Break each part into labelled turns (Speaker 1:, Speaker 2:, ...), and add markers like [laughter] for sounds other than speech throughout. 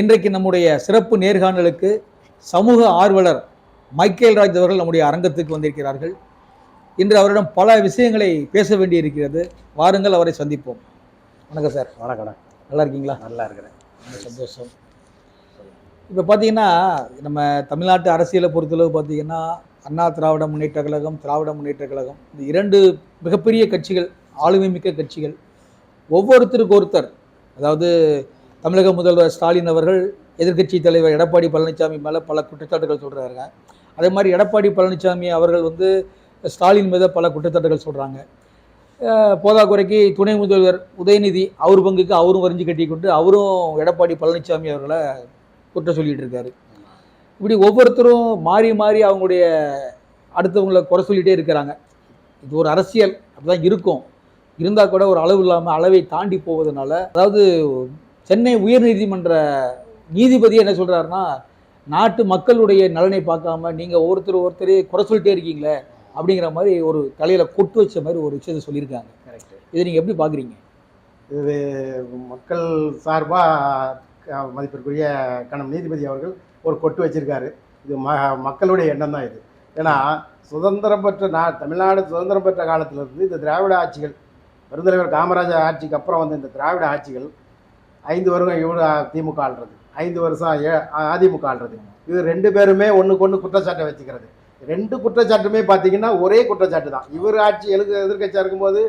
Speaker 1: இன்றைக்கு நம்முடைய சிறப்பு நேர்காணலுக்கு சமூக ஆர்வலர் மைக்கேல் ராஜ் அவர்கள் நம்முடைய அரங்கத்துக்கு வந்திருக்கிறார்கள். இன்று அவரிடம் பல விஷயங்களை பேச வேண்டியிருக்கிறது. வாருங்கள் அவரை சந்திப்போம். வணக்கம் சார்.
Speaker 2: வணக்கம்
Speaker 1: நல்லா இருக்கீங்களா?
Speaker 2: நல்லா இருக்கிறேன்.
Speaker 1: சந்தோஷம். இப்போ பார்த்தீங்கன்னா நம்ம தமிழ்நாட்டு அரசியலை பொறுத்தளவு பார்த்தீங்கன்னா அண்ணா திராவிட முன்னேற்ற கழகம் திராவிட முன்னேற்ற கழகம் இந்த இரண்டு மிகப்பெரிய கட்சிகள் ஆளுமை மிக்க கட்சிகள் ஒவ்வொருத்தருக்கு ஒருத்தர் அதாவது தமிழக முதல்வர் ஸ்டாலின் அவர்கள் எதிர்க்கட்சி தலைவர் எடப்பாடி பழனிசாமி மேலே பல குற்றச்சாட்டுகள் சொல்கிறாங்க அதே மாதிரி எடப்பாடி பழனிசாமி அவர்கள் வந்து ஸ்டாலின் மீது பல குற்றச்சாட்டுகள் சொல்கிறாங்க போதாக்குறைக்கு துணை முதல்வர் உதயநிதி அவர் பங்குக்கு அவரும் வரிஞ்சு கட்டி கொண்டு அவரும் எடப்பாடி பழனிசாமி அவர்களை குற்றம் சொல்லிகிட்டு இருக்காரு. இப்படி ஒவ்வொருத்தரும் மாறி மாறி அவங்களுடைய அடுத்தவங்களை குறை சொல்லிகிட்டே இருக்கிறாங்க. இது ஒரு அரசியல் அப்படிதான் இருக்கும். இருந்தால் கூட ஒரு அளவு இல்லாமல் அளவை தாண்டி போவதனால அதாவது சென்னை உயர்நீதிமன்ற நீதிபதி என்ன சொல்றாருன்னா நாட்டு மக்களுடைய நலனை பார்க்காம நீங்கள் ஒருத்தர் ஒருத்தரே குறை சொல்லிட்டே இருக்கீங்களே அப்படிங்கிற மாதிரி ஒரு தலையில கொட்டு வச்ச மாதிரி ஒரு விஷயத்தை சொல்லியிருக்காங்க.
Speaker 2: கரெக்ட்.
Speaker 1: இதை நீங்கள் எப்படி பார்க்குறீங்க
Speaker 2: இது மக்கள் சார்பாக மதிப்பிற்குரிய கணம் நீதிபதி அவர்கள் ஒரு கொட்டு வச்சிருக்காரு. இது ம மக்களுடைய எண்ணம் தான் இது. ஏன்னா சுதந்திரம் பெற்ற நா தமிழ்நாடு சுதந்திரம் பெற்ற காலத்திலிருந்து இந்த திராவிட ஆட்சிகள் பெருந்தலைவர் காமராஜர் ஆட்சிக்கு அப்புறம் வந்த இந்த திராவிட ஆட்சிகள் ஐந்து வருடம் இவரு திமுக ஆள்றது. ஐந்து வருஷம் அதிமுக ஆள்றது. இது ரெண்டு பேருமே ஒன்றுக்கு ஒன்று குற்றச்சாட்டை வச்சுக்கிறது. ரெண்டு குற்றச்சாட்டுமே பார்த்தீங்கன்னா ஒரே குற்றச்சாட்டு தான். இவர் ஆட்சி எழுது எதிர்க்கட்சியாக இருக்கும்போது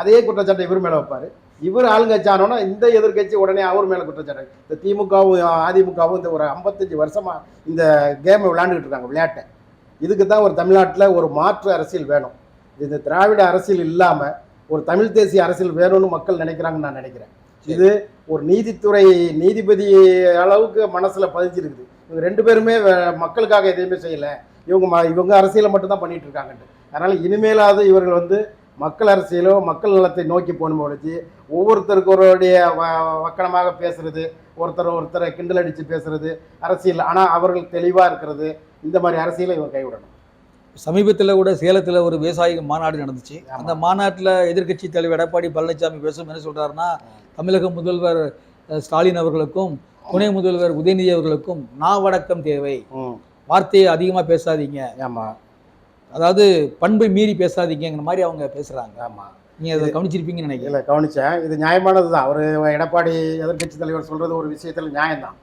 Speaker 2: அதே குற்றச்சாட்டை இவர் மேலே வைப்பார். இவர் ஆளுங்கட்சி ஆனோன்னா இந்த எதிர்க்கட்சி உடனே அவர் மேலே குற்றச்சாட்டு. இந்த திமுகவும் அதிமுகவும் இந்த ஒரு ஐம்பத்தஞ்சு வருஷமாக இந்த கேமை விளையாண்டுக்கிட்டு இருக்காங்க விளையாட்டை. இதுக்கு தான் ஒரு தமிழ்நாட்டில் ஒரு மாற்று அரசியல் வேணும். இந்த திராவிட அரசியல் இல்லாமல் ஒரு தமிழ் தேசிய அரசியல் வேணும்னு மக்கள் நினைக்கிறாங்கன்னு நான் நினைக்கிறேன். இது ஒரு நீதித்துறை நீதிபதி அளவுக்கு மனசில் பதிஞ்சிருக்குது. இவங்க ரெண்டு பேருமே வே- மக்களுக்காக எதையுமே செய்யலை. இவங்க ம இவங்க அரசியலை மட்டும்தான் பண்ணிட்டு இருக்காங்கன்ட்டு. அதனால் இனிமேலாவது இவர்கள் வந்து மக்கள் அரசியலோ மக்கள் நலத்தை நோக்கி போகணும் ஒழிச்சு ஒவ்வொருத்தருக்கு ஒருவருடைய வ- வக்கணமாக பேசுறது ஒருத்தர் ஒருத்தரை கிண்டல் அடித்து பேசுறது அரசியல். ஆனால் அவர்கள் தெளிவாக இருக்கிறது இந்த மாதிரி அரசியலை இவங்க கைவிடணும்.
Speaker 1: சமீபத்தில் கூட சேலத்தில் ஒரு விவசாயிக மாநாடு நடந்துச்சு. அந்த மாநாட்டில் எதிர்க்கட்சி தலைவர் எடப்பாடி பழனிசாமி பேசும் என்ன சொல்றாருன்னா தமிழக முதல்வர் ஸ்டாலின் அவர்களுக்கும் துணை முதல்வர் உதயநிதி அவர்களுக்கும் நாவடக்கம் தேவை.
Speaker 2: ம்.
Speaker 1: வார்த்தையை அதிகமாக பேசாதீங்க.
Speaker 2: ஆமாம்
Speaker 1: அதாவது பண்பை மீறி பேசாதீங்கிற மாதிரி அவங்க பேசுறாங்க.
Speaker 2: ஆமாம்
Speaker 1: நீங்க அதை கவனிச்சிருப்பீங்கன்னு நினைக்கிறேன்.
Speaker 2: இல்லை கவனிச்சேன். இது நியாயமானது தான். அவர் எடப்பாடி எதிர்க்கட்சி தலைவர் சொல்கிறது ஒரு விஷயத்தில் நியாயம்தான்.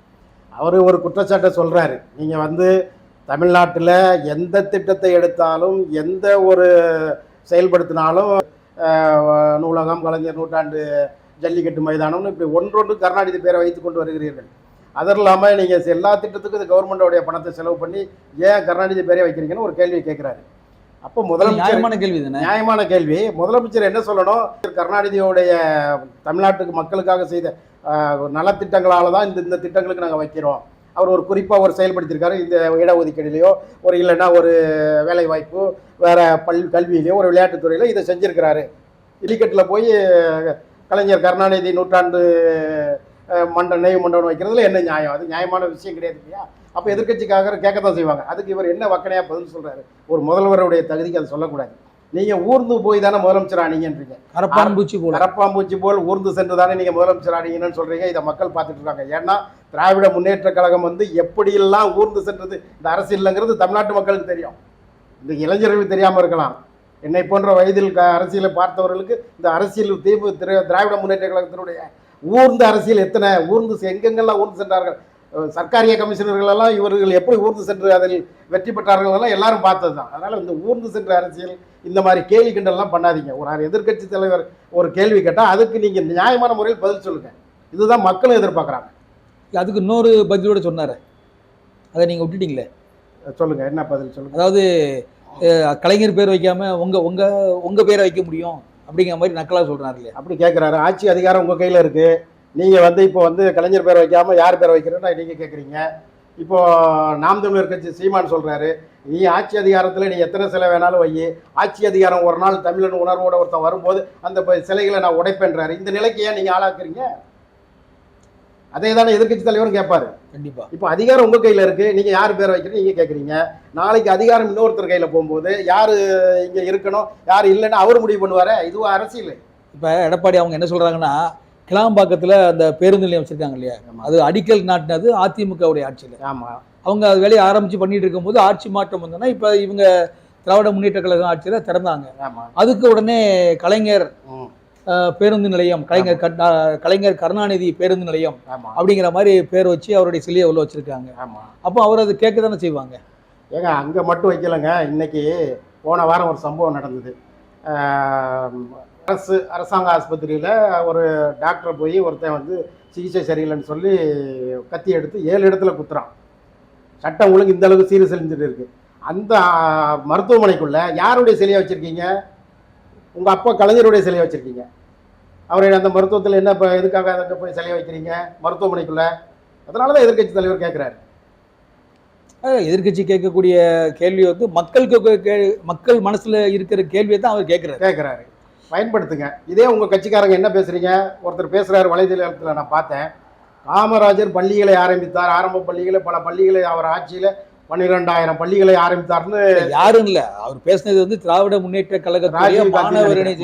Speaker 2: அவர் ஒரு குற்றச்சாட்டை சொல்கிறாரு நீங்கள் வந்து தமிழ்நாட்டில் எந்த திட்டத்தை எடுத்தாலும் எந்த ஒரு செயல்படுத்தினாலும் நூலகம் கலைஞர் நூற்றாண்டு ஜல்லிக்கட்டு மைதானம்னு இப்படி ஒன்றொன்று கருணாநிதி பேரை வைத்து கொண்டு வருகிறீர்கள். அது இல்லாமல் நீங்கள் எல்லா திட்டத்துக்கும் இந்த கவர்மெண்டோடைய பணத்தை செலவு பண்ணி ஏன் கருணாநிதி பேரே வைக்கிறீங்கன்னு ஒரு கேள்வி கேட்குறாரு அப்போ முதலமைச்சர்
Speaker 1: நியாயமான கேள்வி
Speaker 2: நியாயமான கேள்வி. முதலமைச்சர் என்ன சொல்லணும்? கருணாநிதியோடைய தமிழ்நாட்டுக்கு மக்களுக்காக செய்த நலத்திட்டங்களால தான் இந்த இந்த திட்டங்களுக்கு நாங்கள் வைக்கிறோம். அவர் ஒரு குறிப்பாக ஒரு செயல்படுத்தியிருக்காரு. இந்த இடஒதுக்கீடுலையோ ஒரு இல்லைன்னா ஒரு வேலை வாய்ப்பு வேற பல் கல்வியிலையோ ஒரு விளையாட்டுத்துறையில இதை செஞ்சிருக்கிறாரு. இலிக்கட்டில் போய் கலைஞர் கருணாநிதி நூற்றாண்டு மண்ட நினைவு மண்டபம் வைக்கிறதுல என்ன நியாயம்? அது நியாயமான விஷயம் கிடையாது இல்லையா? அப்போ எதிர்க்கட்சிக்காக கேட்கத்தான் செய்வாங்க. அதுக்கு இவர் என்ன வக்கனையாக பதில் சொல்றாரு? ஒரு முதல்வருடைய தகுதிக்கு அதை சொல்லக்கூடாது. நீங்க ஊர்ந்து போய் தானே முதலமைச்சர் ஆனீங்கன்றீங்க
Speaker 1: கரப்பான் பூச்சி போல.
Speaker 2: கரப்பாம்பூச்சி போல் ஊர்ந்து சென்று தானே நீங்க முதலமைச்சர் ஆனீங்கன்னு சொல்றீங்க. இதை மக்கள் பார்த்துட்டு இருக்காங்க. ஏன்னா திராவிட முன்னேற்ற கழகம் வந்து எப்படியெல்லாம் ஊர்ந்து சென்றது? இந்த அரசியல்ங்கிறது தமிழ்நாட்டு மக்களுக்கு தெரியும். இந்த இளைஞர்களுக்கு தெரியாமல் இருக்கலாம். என்னை போன்ற வயதில் அரசியலை பார்த்தவர்களுக்கு இந்த அரசியல் தீபு திர- திராவிட முன்னேற்ற கழகத்தினுடைய ஊர்ந்த அரசியல் எத்தனை? ஊர்ந்து செ- எங்கெங்கெல்லாம் ஊர்ந்து சென்றார்கள்? சர்க்காரிய கமிஷனர்கள் எல்லாம் இவர்கள் எப்படி ஊர்ந்து சென்று அதில் வெற்றி பெற்றார்கள் எல்லாம் எல்லாரும் பார்த்தது தான். அதனால் இந்த ஊர்ந்து சென்ற அரசியல் இந்த மாதிரி கேள்வி கிண்டல்லாம் பண்ணாதீங்க. ஒரு எதிர்க்கட்சி தலைவர் ஒரு கேள்வி கேட்டால் அதுக்கு நீங்கள் நியாயமான முறையில் பதில் சொல்லுங்கள் இதுதான் மக்களும் எதிர்பார்க்குறாங்க.
Speaker 1: அதுக்கு இன்னொரு பதிலோட சொன்னாரு. அதை நீங்க விட்டுட்டீங்களே?
Speaker 2: சொல்லுங்க. என்ன பதில் சொல்லுங்க?
Speaker 1: அதாவது கலைஞர் பேர் வைக்காம உங்க உங்க உங்க பேரை வைக்க முடியும் அப்படிங்கிற மாதிரி நக்கலா சொல்றாரு இல்லையா?
Speaker 2: அப்படி கேட்குறாரு ஆட்சி அதிகாரம் உங்க கையில இருக்கு. நீங்க வந்து இப்போ வந்து கலைஞர் பேர் வைக்காம யார் பேர் வைக்கிறேன்னா நீங்க கேட்குறீங்க இப்போ நாம் தமிழர் கட்சி சீமான் சொல்றாரு. நீ ஆட்சி அதிகாரத்தில் நீ எத்தனை சிலை வேணாலும் வை. ஆட்சி அதிகாரம் ஒரு நாள் தமிழன் உணர்வோட ஒருத்தன் வரும்போது அந்த சிலைகளை நான் உடைப்பேன்றாரு. இந்த நிலைக்கு ஏன் நீங்க ஆளாக்குறீங்க? அதே தானே எதிர்க்கட்சி தலைவரும் கேட்பாரு.
Speaker 1: கண்டிப்பா.
Speaker 2: இப்போ அதிகாரம் உங்க கையில இருக்கு. நீங்க யார் பேர் வைக்கிறீங்க? நீங்க கேட்குறீங்க நாளைக்கு அதிகாரம் இன்னொருத்தர் கையில போகும்போது யாரு இங்க இருக்கணும் யார் இல்லைன்னு அவர் முடிவு பண்ணுவாரே? இதுவும் அரசியல்.
Speaker 1: இப்ப எடப்பாடி அவங்க என்ன சொல்றாங்கன்னா கிளாம்பாக்கத்துல அந்த பேருந்து நிலையம் வச்சிருக்காங்க இல்லையா. அது அடிக்கல் நாட்டினது அதிமுகவுடைய ஆட்சியில்.
Speaker 2: ஆமா.
Speaker 1: அவங்க அது வேலையை ஆரம்பிச்சு பண்ணிட்டு இருக்கும்போது ஆட்சி மாற்றம் வந்தோன்னா இப்போ இவங்க திராவிட முன்னேற்ற கழகம் ஆட்சியில திறந்தாங்க.
Speaker 2: ஆமா.
Speaker 1: அதுக்கு உடனே கலைஞர் பேருந்து நிலையம் கலைஞர் கலைஞர் கருணாநிதி பேருந்து நிலையம் அப்படிங்கிற மாதிரி பேர் வச்சு அவருடைய சிலையை உள்ள வச்சிருக்காங்க. அப்போ அவர் அது கேட்க தானே செய்வாங்க?
Speaker 2: ஏங்க அங்கே மட்டும் வைக்கலைங்க. இன்னைக்கு போன வாரம் ஒரு சம்பவம் நடந்தது. அரசு அரசாங்க ஆஸ்பத்திரியில் ஒரு டாக்டர் போய் ஒருத்தன் வந்து சிகிச்சை சரியில்லைன்னு சொல்லி கத்தி எடுத்து ஏழு இடத்துல குத்துறான். சட்டம் ஒழுங்கு இந்த அளவுக்கு சீரியஸ் செஞ்சுட்டு இருக்கு. அந்த மருத்துவமனைக்குள்ள யாருடைய சிலையை வச்சிருக்கீங்க? உங்க அப்பா கலைஞருடைய சிலையை வச்சிருக்கீங்க. அவருடைய அந்த மருத்துவத்தில் என்ன இப்போ எதுக்காக அங்கே போய் சிலையை வைக்கிறீங்க? மருத்துவமனைக்குள்ள? அதனால தான் எதிர்க்கட்சி தலைவர் கேட்குறாரு
Speaker 1: எதிர்க்கட்சி கேட்கக்கூடிய கேள்வி வந்து மக்களுக்கு மக்கள் மனசுல இருக்கிற கேள்வியை தான் அவர் கேட்கிறாரு
Speaker 2: கேட்குறாரு பயன்படுத்துங்க. இதே உங்கள் கட்சிக்காரங்க என்ன பேசுறீங்க? ஒருத்தர் பேசுகிறாரு வலைதளத்தில் நான் பார்த்தேன். காமராஜர் பள்ளிகளை ஆரம்பித்தார். ஆரம்ப பள்ளிகளை பல பள்ளிகளை அவர் ஆட்சியில் பன்னிரெண்டாயிரம் பள்ளிகளை ஆரம்பித்தார்னு
Speaker 1: யாரும் இல்ல. அவர் பேசினது வந்து திராவிட முன்னேற்ற
Speaker 2: காந்தி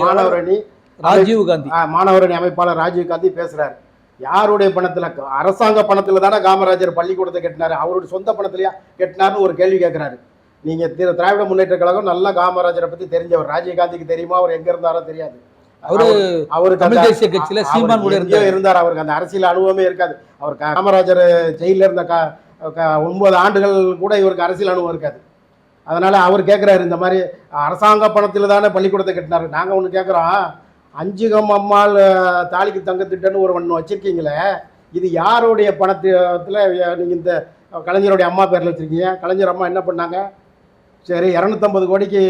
Speaker 1: மாணவரணி ராஜீவ் காந்தி.
Speaker 2: மாணவரணி அமைப்பாளர் ராஜீவ் காந்தி பேசுறாரு. யாருடைய பணத்துல அரசாங்க பணத்துல தானே காமராஜர் பள்ளிக்கூடத்தை கட்டினாரு. அவருடைய சொந்த பணத்திலயா கட்டினாருன்னு ஒரு கேள்வி கேட்கிறாரு நீங்க திரு- திராவிட முன்னேற்ற கழகம் நல்லா காமராஜரை பத்தி தெரிஞ்சவர். ராஜீவ் காந்திக்கு தெரியுமா? அவர் எங்க இருந்தாரோ தெரியாது.
Speaker 1: அவரு
Speaker 2: அவருக்கு
Speaker 1: தமிழ் தேசிய கட்சியில
Speaker 2: அவர்
Speaker 1: சீமான் இருந்தார்.
Speaker 2: அவருக்கு அந்த அரசியல் அனுபவமே இருக்காது. அவர் காமராஜர் ஜெயில இருந்த ஒன்பது ஆண்டுகள் கூட இவருக்கு அரசியல் அனுபவம் இருக்காது. அதனால் அவர் கேட்குறாரு இந்த மாதிரி அரசாங்க பணத்தில் தானே பள்ளிக்கூடத்தை கட்டினாரு. நாங்கள் ஒன்று கேட்குறோம் அஞ்சுகம் அம்மாள் தாலிக்கு தங்க திட்டன்னு ஒரு ஒன்று வச்சிருக்கீங்களே இது யாருடைய பணத்தில் நீங்கள் இந்த கலைஞருடைய அம்மா பேரில் வச்சுருக்கீங்க? கலைஞர் அம்மா என்ன பண்ணாங்க? சரி இரநூத்தம்பது கோடிக்கு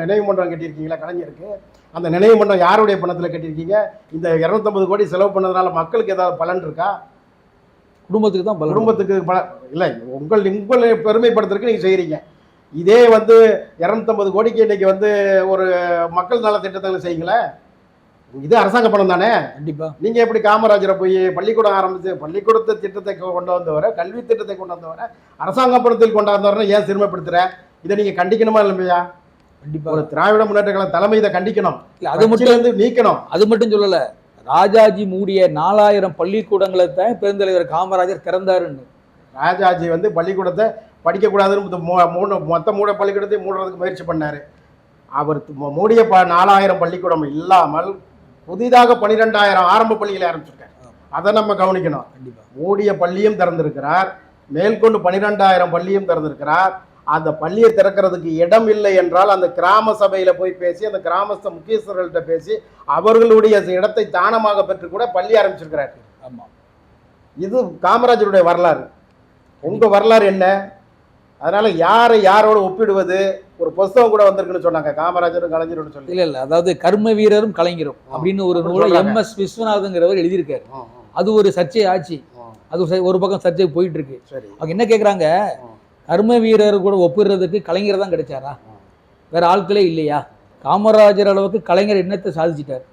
Speaker 2: நினைவு மன்றம் கட்டியிருக்கீங்களா கலைஞருக்கு. அந்த நினைவு மன்றம் யாருடைய பணத்தில் கட்டியிருக்கீங்க? இந்த இரநூத்தம்பது கோடி செலவு பண்ணதுனால மக்களுக்கு ஏதாவது பலன் இருக்கா?
Speaker 1: குடும்பத்துக்கு தான் பலன்
Speaker 2: குடும்பத்துக்கு பல இல்லை உங்கள் உங்களை பெருமைப்படுத்துறதுக்கு நீங்கள் செய்கிறீங்க இதே வந்து இரநூத்தம்பது கோடிக்கு இன்னைக்கு வந்து ஒரு மக்கள் நல திட்டத்தை செய்யுங்களேன் இது அரசாங்க பணம் தானே?
Speaker 1: கண்டிப்பா.
Speaker 2: நீங்க எப்படி காமராஜரை போய் பள்ளிக்கூடம் ஆரம்பிச்சு பள்ளிக்கூடத்து திட்டத்தை கொண்டு வந்தவரை கல்வி திட்டத்தை கொண்டு வந்தவரை அரசாங்க பணத்தில் கொண்டு வந்தவரை ஏன் சிறுமைப்படுத்துற? இதை நீங்க கண்டிக்கணுமா இல்லையா?
Speaker 1: கண்டிப்பா.
Speaker 2: ஒரு திராவிட முன்னேற்ற கழக தலைமை இதை கண்டிக்கணும்.
Speaker 1: இல்ல அது மட்டும்
Speaker 2: நீக்கணும்.
Speaker 1: அது மட்டும் சொல்லல. ராஜாஜி மூடிய நாலாயிரம் பள்ளிக்கூடங்களை தான் பெருந்தலைவர் காமராஜர் திறந்தாருன்னு.
Speaker 2: ராஜாஜி வந்து பள்ளிக்கூடத்தை படிக்கக்கூடாதுன்னு மூணு மொத்த மூட பள்ளிக்கூடத்தையும் மூடுறதுக்கு முயற்சி பண்ணாரு. அவர் மூடிய ப நாலாயிரம் பள்ளிக்கூடம் இல்லாமல் புதிதாக பன்னிரெண்டாயிரம் ஆரம்ப பள்ளிகளை ஆரம்பிச்சிருக்காரு. அதை நம்ம கவனிக்கணும்.
Speaker 1: கண்டிப்பா.
Speaker 2: மூடிய பள்ளியும் திறந்திருக்கிறார். மேற்கொண்டு பன்னிரெண்டாயிரம் பள்ளியும் திறந்திருக்கிறார். அந்த பள்ளியை திறக்கிறதுக்கு இடம் இல்லை என்றால் அந்த கிராம சபையில போய் பேசி அந்த கிராமஸ்த முக்கியஸ்தர்கள்ட்ட பேசி அவர்களுடைய இடத்தை தானமாக பெற்று கூட பள்ளி ஆரம்பிச்சிருக்கிறார்.
Speaker 1: ஆமா.
Speaker 2: இது காமராஜருடைய வரலாறு. உங்க வரலாறு என்ன? அதனால யாரை யாரோட ஒப்பிடுவது? ஒரு புஸ்தகம் கூட வந்திருக்குன்னு சொன்னாங்க காமராஜரும் கலைஞரும் சொல்லி.
Speaker 1: இல்ல இல்ல அதாவது கர்ம வீரரும் கலைஞரும் அப்படின்னு ஒரு நூலை. எம் எஸ் விஸ்வநாதங்கிறவர் எழுதியிருக்காரு. அது ஒரு சர்ச்சை ஆச்சு. அது ஒரு பக்கம் சர்ச்சை போயிட்டு இருக்கு.
Speaker 2: சரி.
Speaker 1: அவங்க என்ன கேக்குறாங்க?
Speaker 2: ம்.
Speaker 1: கர்ம வீரர் கூட ஒப்பிடுறதுக்கு கலைஞர் தான் கிடைச்சாரா? வேற ஆட்களே இல்லையா? காமராஜர் அளவுக்கு கலைஞர் என்னத்தை சாதிச்சிட்டார்?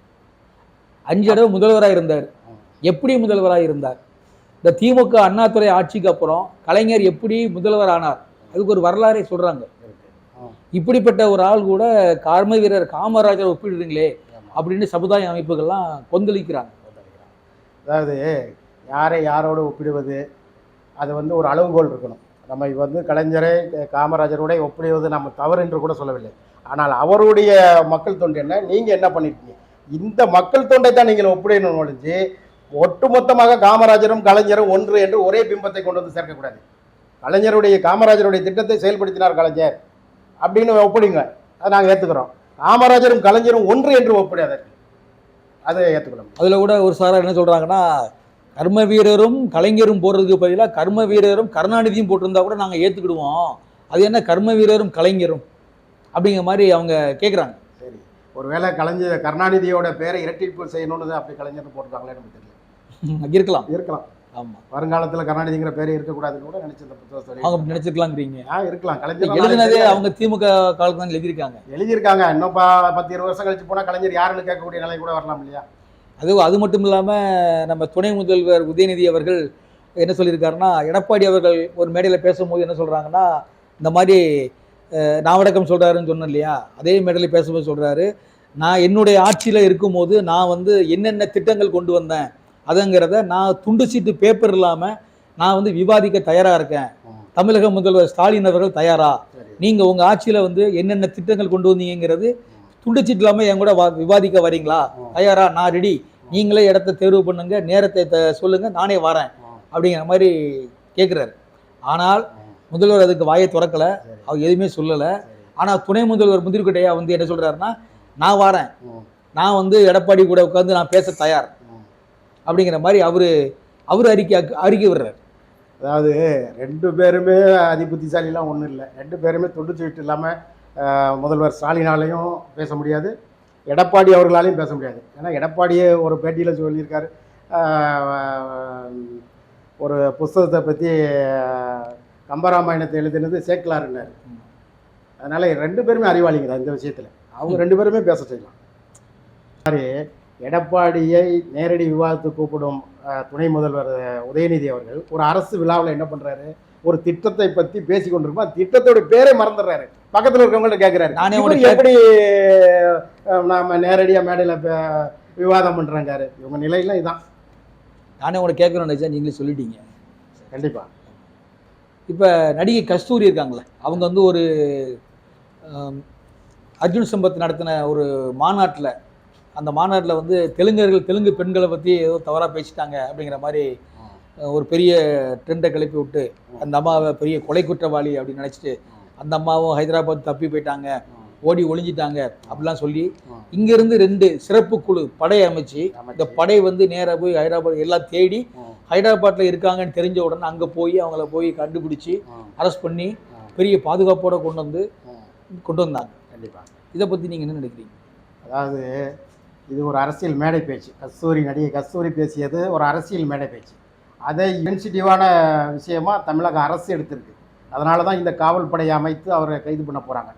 Speaker 1: அஞ்சு தடவை முதல்வராக இருந்தார். எப்படி முதல்வராக இருந்தார்? இந்த திமுக அண்ணாதுறை ஆட்சிக்கு அப்புறம் கலைஞர் எப்படி முதல்வர் ஆனார் அதுக்கு ஒரு வரலாறே சொல்றாங்க. இப்படிப்பட்ட ஒரு ஆள் கூட கர்ம வீரர் காமராஜர் ஒப்பிடுறீங்களே அப்படின்னு சமுதாய அமைப்புகள்லாம் கொந்தளிக்கிறாங்க.
Speaker 2: அதாவது யாரை யாரோடு ஒப்பிடுவது? அது வந்து ஒரு அளவுகோல் இருக்கணும். நம்ம வந்து கலைஞரை காமராஜருடைய ஒப்பிடுவது நம்ம தவறு என்று கூட சொல்லவில்லை. ஆனால் அவருடைய மக்கள் தொண்டு என்ன? நீங்கள் என்ன பண்ணியிருக்கீங்க இந்த மக்கள் தொண்டை தான் நீங்கள் ஒப்பிடணும் ஒழிஞ்சு ஒட்டுமொத்தமாக காமராஜரும் கலைஞரும் ஒன்று என்று ஒரே பிம்பத்தை கொண்டு வந்து சேர்க்கக்கூடாது. கலைஞருடைய காமராஜருடைய திட்டத்தை செயல்படுத்தினார் கலைஞர். அப்படின்னு ஒப்பிடுங்க. அதை நாங்கள் ஏற்றுக்கிறோம் காமராஜரும் கலைஞரும் ஒன்று என்று ஒப்பிடாதீர்கள். அதை ஏற்றுக்கணும்
Speaker 1: அதில் கூட ஒரு சாரா என்ன சொல்கிறாங்கன்னா கர்ம வீரரும் கலைஞரும் போடுறதுக்கு பதிலாக கர்ம வீரரும் கருணாநிதியும் போட்டிருந்தா கூட நாங்க ஏத்துக்கிடுவோம். அது என்ன கர்ம வீரரும் கலைஞரும் அப்படிங்கிற மாதிரி அவங்க கேக்குறாங்க.
Speaker 2: சரி. ஒருவேளை கலைஞர் கருணாநிதியோட பேரை இரட்டிப்பு செய்யணும்னு அப்படி கலைஞர்னு போட்டிருக்காங்களே எனக்கு தெரியல. [laughs]
Speaker 1: இருக்கலாம்.
Speaker 2: இருக்கலாம்.
Speaker 1: ஆமா.
Speaker 2: வருங்காலத்துல கருணாநிதிங்கிற பேரே இருக்கக்கூடாதுன்னு கூட நினைச்சு இந்த புத்தகத்தை
Speaker 1: அவங்க நினைச்சிருக்கலாங்கிறீங்க.
Speaker 2: ஆ இருக்கலாம். கலைஞர்
Speaker 1: எழுதினதே அவங்க திமுக காலத்துல எழுதியிருக்காங்க.
Speaker 2: எழுதியிருக்காங்க. இன்னும் பத்து இருபது வருஷம் கழிச்சு போனா கலைஞர் யாருன்னு கேட்கக்கூடிய நிலை கூட வரலாம் இல்லையா?
Speaker 1: அது அது மட்டும் இல்லாம நம்ம துணை முதல்வர் உதயநிதி அவர்கள் என்ன சொல்லியிருக்காருன்னா எடப்பாடி அவர்கள் ஒரு மேடையில் பேசும்போது என்ன சொல்றாங்கன்னா இந்த மாதிரி அஹ், நாவடக்கம் சொல்றாருன்னு சொன்னோம் இல்லையா? அதே மேடையில் பேசும்போது சொல்றாரு. நான் என்னுடைய ஆட்சியில் இருக்கும்போது நான் வந்து என்னென்ன திட்டங்கள் கொண்டு வந்தேன் அதுங்கிறத நான் துண்டு சீட்டு பேப்பர் இல்லாமல் நான் வந்து விவாதிக்க தயாராக இருக்கேன். தமிழக முதல்வர் ஸ்டாலின் அவர்கள் தயாரா? நீங்கள் உங்கள் ஆட்சியில் வந்து என்னென்ன திட்டங்கள் கொண்டு வந்தீங்கிறது துண்டு சீட்டு இல்லாமல் என் கூட விவாதிக்க வரீங்களா?
Speaker 2: ம்.
Speaker 1: தயாரா நான் ரெடி நீங்களே இடத்த தேர்வு பண்ணுங்க நேரத்தை சொல்லுங்க நானே வரேன். அப்படிங்கிற மாதிரி கேட்குறாரு ஆனால். முதல்வர் அதுக்கு வாயை திறக்கல. அவர் எதுவுமே சொல்லலை. ஆனால் துணை முதல்வர் முதிர்கொட்டையா வந்து என்ன சொல்றாருன்னா நான் வரேன். நான் வந்து எடப்பாடி கூட உட்காந்து நான் பேச தயார். அப்படிங்கிற மாதிரி அவரு அவர் அறிக்கை அறிக்கை விடுறாரு.
Speaker 2: அதாவது ரெண்டு பேருமே அதிபுத்திசாலிலாம் ஒன்றும் இல்லை. ரெண்டு பேருமே தொண்டு சீட்டு இல்லாமல் முதல்வர் ஸ்டாலினாலையும் பேச முடியாது. எடப்பாடி அவர்களாலையும் பேச முடியாது. ஏன்னா எடப்பாடியே ஒரு பேட்டியில் சொல்லியிருக்காரு. ஒரு புஸ்தகத்தை பற்றி கம்பராமாயணத்தை எழுதினது சேக்கலாருன்னாரு அதனால் ரெண்டு பேருமே அறிவாளிங்க தான் இந்த விஷயத்தில். அவங்க ரெண்டு பேருமே பேச செய்யலாம். மாதிரி எடப்பாடியை நேரடி விவாதத்துக்கு கூப்பிடும் துணை முதல்வர் உதயநிதி அவர்கள் ஒரு அரசு விழாவில் என்ன பண்ணுறாரு ஒரு திட்டத்தை பத்தி பேசி கொண்டிருக்கும்? திட்டத்தோட பேரே மறந்துடுறாரு. பக்கத்துல இருக்கவங்கள்ட்ட கேட்கிறாரு
Speaker 1: நானே
Speaker 2: எப்படி நாம நேரடியா மேடையில விவாதம் பண்றாங்காரு. இவங்க நிலையில இதான்.
Speaker 1: நானே உங்களை கேட்கணும்னு நினைச்சேன் நீங்களே சொல்லிட்டீங்க.
Speaker 2: கண்டிப்பா.
Speaker 1: இப்போ நடிகை கஸ்தூரி இருக்காங்களே அவங்க வந்து ஒரு அர்ஜுன் சம்பத் நடத்தின ஒரு மாநாட்டில் அந்த மாநாட்டில் வந்து தெலுங்கர்கள் தெலுங்கு பெண்களை பற்றி ஏதோ தவறாக பேசிட்டாங்க அப்படிங்கிற மாதிரி ஒரு பெரிய ட்ரெண்டை கிளப்பி விட்டு அந்த அம்மாவை பெரிய கொலை குற்றவாளி அப்படின்னு நினச்சிட்டு அந்த அம்மாவும் ஹைதராபாத் தப்பி போயிட்டாங்க ஓடி ஒளிஞ்சிட்டாங்க அப்படிலாம் சொல்லி இங்கேருந்து ரெண்டு சிறப்பு குழு படை அமைச்சு இந்த படை வந்து நேராக போய் ஹைதராபாத் எல்லாம் தேடி ஹைதராபாத்தில் இருக்காங்கன்னு தெரிஞ்ச உடனே அங்கே போய் அவங்கள போய் கண்டுபிடிச்சி அரெஸ்ட் பண்ணி பெரிய பாதுகாப்போட கொண்டு வந்து கொண்டு வந்தாங்க.
Speaker 2: கண்டிப்பா.
Speaker 1: இதை பற்றி நீங்கள் என்ன நினைக்கிறீங்க?
Speaker 2: அதாவது இது ஒரு அரசியல் மேடை பேச்சு. கஸ்தூரி நடிகை கஸ்தூரி பேசியது ஒரு அரசியல் மேடை பேச்சு. அதை சென்சிட்டிவான விஷயமா தமிழக அரசு எடுத்திருக்கு. அதனால தான் இந்த காவல் படையை அமைத்து அவரை கைது பண்ண போகிறாங்க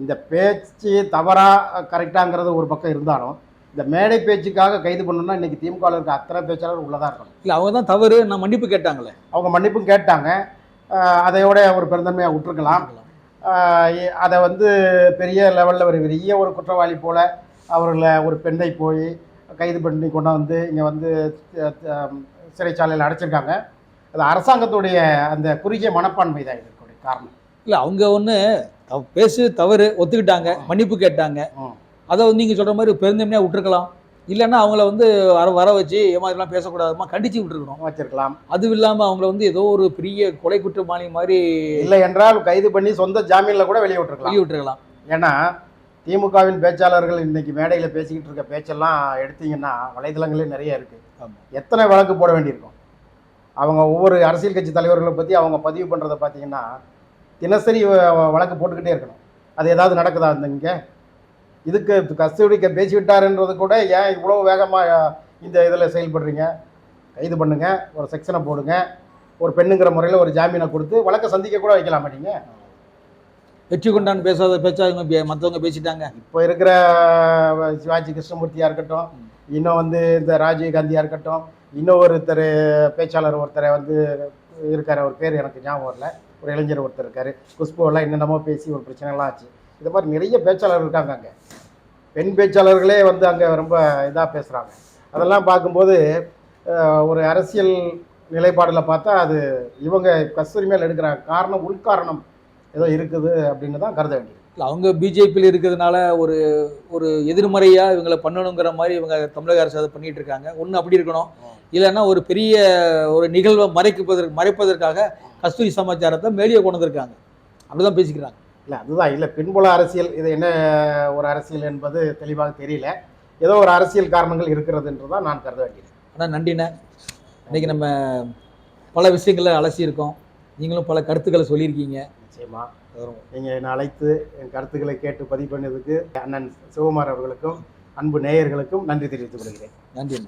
Speaker 2: இந்த பேச்சு தவறா கரெக்டாங்கிறது ஒரு பக்கம் இருந்தாலும் இந்த மேடை பேச்சுக்காக கைது பண்ணணும்னா இன்னைக்கு திமுகவில் இருக்க அத்தனை பேச்சாளர் உள்ளதாக இருக்கணும்.
Speaker 1: இல்லை அவங்க தான் தவறு நான் மன்னிப்பு கேட்டாங்களே.
Speaker 2: அவங்க மன்னிப்பும் கேட்டாங்க. அதையோட ஒரு பெருந்தன்மையாக விட்டுருக்கலாம். அதை வந்து பெரிய லெவலில் ஒரு பெரிய ஒரு குற்றவாளி போல அவர்களை ஒரு பெண்ணை போய் கைது பண்ணி கொண்டு வந்து இங்கே வந்து சிறைச்சாலையில் அடைச்சிருக்காங்க. அது அரசாங்கத்துடைய அந்த குறுகிய மனப்பான்மை தான் இதற்குடைய காரணம்.
Speaker 1: இல்லை அவங்க ஒன்று பேசு தவறு ஒத்துக்கிட்டாங்க மன்னிப்பு கேட்டாங்க. அதை வந்து நீங்கள் சொல்கிற மாதிரி பெருந்தன்மையாக விட்டுருக்கலாம். இல்லைன்னா அவங்கள வந்து வர வர வச்சு ஏமா இதெல்லாம் பேசக்கூடாதுமா கண்டிச்சு விட்டுருக்கணும்.
Speaker 2: வச்சிருக்கலாம்.
Speaker 1: அதுவும் இல்லாமல் அவங்கள வந்து ஏதோ ஒரு பெரிய கொலை குற்றவாளி மாதிரி
Speaker 2: இல்லை என்றால் கைது பண்ணி சொந்த ஜாமீனில் கூட வெளியே விட்டுருக்கலாம்.
Speaker 1: வெளியே விட்டுருக்கலாம்.
Speaker 2: ஏன்னா திமுகவின் பேச்சாளர்கள் இன்னைக்கு மேடையில் பேசிக்கிட்டு இருக்க பேச்செல்லாம் எடுத்தீங்கன்னா வலைதளங்களே நிறைய இருக்குது. எத்தனை வழக்கு போட வேண்டியிருக்கும்? அவங்க ஒவ்வொரு அரசியல் கட்சி தலைவர்களை பற்றி அவங்க பதிவு பண்ணுறதை பார்த்தீங்கன்னா தினசரி வழக்கு போட்டுக்கிட்டே இருக்கணும். அது ஏதாவது நடக்குதா இந்த இங்கே? இதுக்கு கஸ்தூரி பேசி விட்டாருன்றது கூட ஏன் இவ்வளோ வேகமாக இந்த இதில் செயல்படுறீங்க? கைது பண்ணுங்க ஒரு செக்ஷனை போடுங்க ஒரு பெண்ணுங்கிற முறையில் ஒரு ஜாமீனை கொடுத்து வழக்கை சந்திக்க கூட வைக்கலாமா நீங்கள்
Speaker 1: வெற்றி கொண்டான் பேசாத பேச்சா இவங்க மத்தவங்க பேசிட்டாங்க.
Speaker 2: இப்போ இருக்கிற சிவாஜி கிருஷ்ணமூர்த்தியாக இருக்கட்டும் இன்னும் வந்து இந்த ராஜீவ் காந்தியாக இருக்கட்டும் இன்னும் ஒருத்தர் பேச்சாளர் ஒருத்தரை வந்து இருக்கார் அவர் பேர் எனக்கு ஞாபகம் வரல. ஒரு இளைஞர் ஒருத்தர் இருக்கார். குஷ்புவெல்லாம் என்னென்னமோ பேசி ஒரு பிரச்சனைலாம் ஆச்சு. இது மாதிரி நிறைய பேச்சாளர் இருக்காங்க அங்கே. பெண் பேச்சாளர்களே வந்து அங்கே ரொம்ப இதாக பேசுகிறாங்க அதெல்லாம் பார்க்கும்போது ஒரு அரசியல் நிலைப்பாடில் பார்த்தா அது இவங்க கஸ்தூரி மேல் எடுக்கிற காரணம் உள்காரணம் ஏதோ இருக்குது அப்படின்னு தான் கருத வேண்டியது
Speaker 1: அவங்க பிஜேபியில் இருக்கிறதுனால ஒரு ஒரு எதிர்மறையா இவங்களை பண்ணணுங்கிற மாதிரி இவங்க தமிழக அரசு அதை பண்ணிட்டு இருக்காங்க. ஒன்று அப்படி இருக்கணும். இல்லைன்னா ஒரு பெரிய ஒரு நிகழ்வை மறைப்பதற்கு மறைப்பதற்காக கஸ்தூரி சமாச்சாரத்தை மேலேயே கொண்டு வந்திருக்காங்க. அப்படிதான் பேசிக்கிறாங்க.
Speaker 2: இல்லை அதுதான். இல்லை பின்புல அரசியல் இது என்ன ஒரு அரசியல் என்பது தெளிவாக தெரியல. ஏதோ ஒரு அரசியல் காரணங்கள் இருக்கிறது என்று தான் நான் கருத வேண்டியது.
Speaker 1: ஆனால் நன்றிண்ணே இன்னைக்கு நம்ம பல விஷயங்களை அலசியிருக்கோம். நீங்களும் பல கருத்துக்களை சொல்லியிருக்கீங்க.
Speaker 2: நிச்சயமா நீங்கள் என்னை அழைத்து என் கருத்துக்களை கேட்டு பதிவு பண்ணதுக்கு அண்ணன் சிவகுமார் அவர்களுக்கும் அன்பு நேயர்களுக்கும் நன்றி தெரிவித்துக் கொள்கிறேன்.
Speaker 1: நன்றி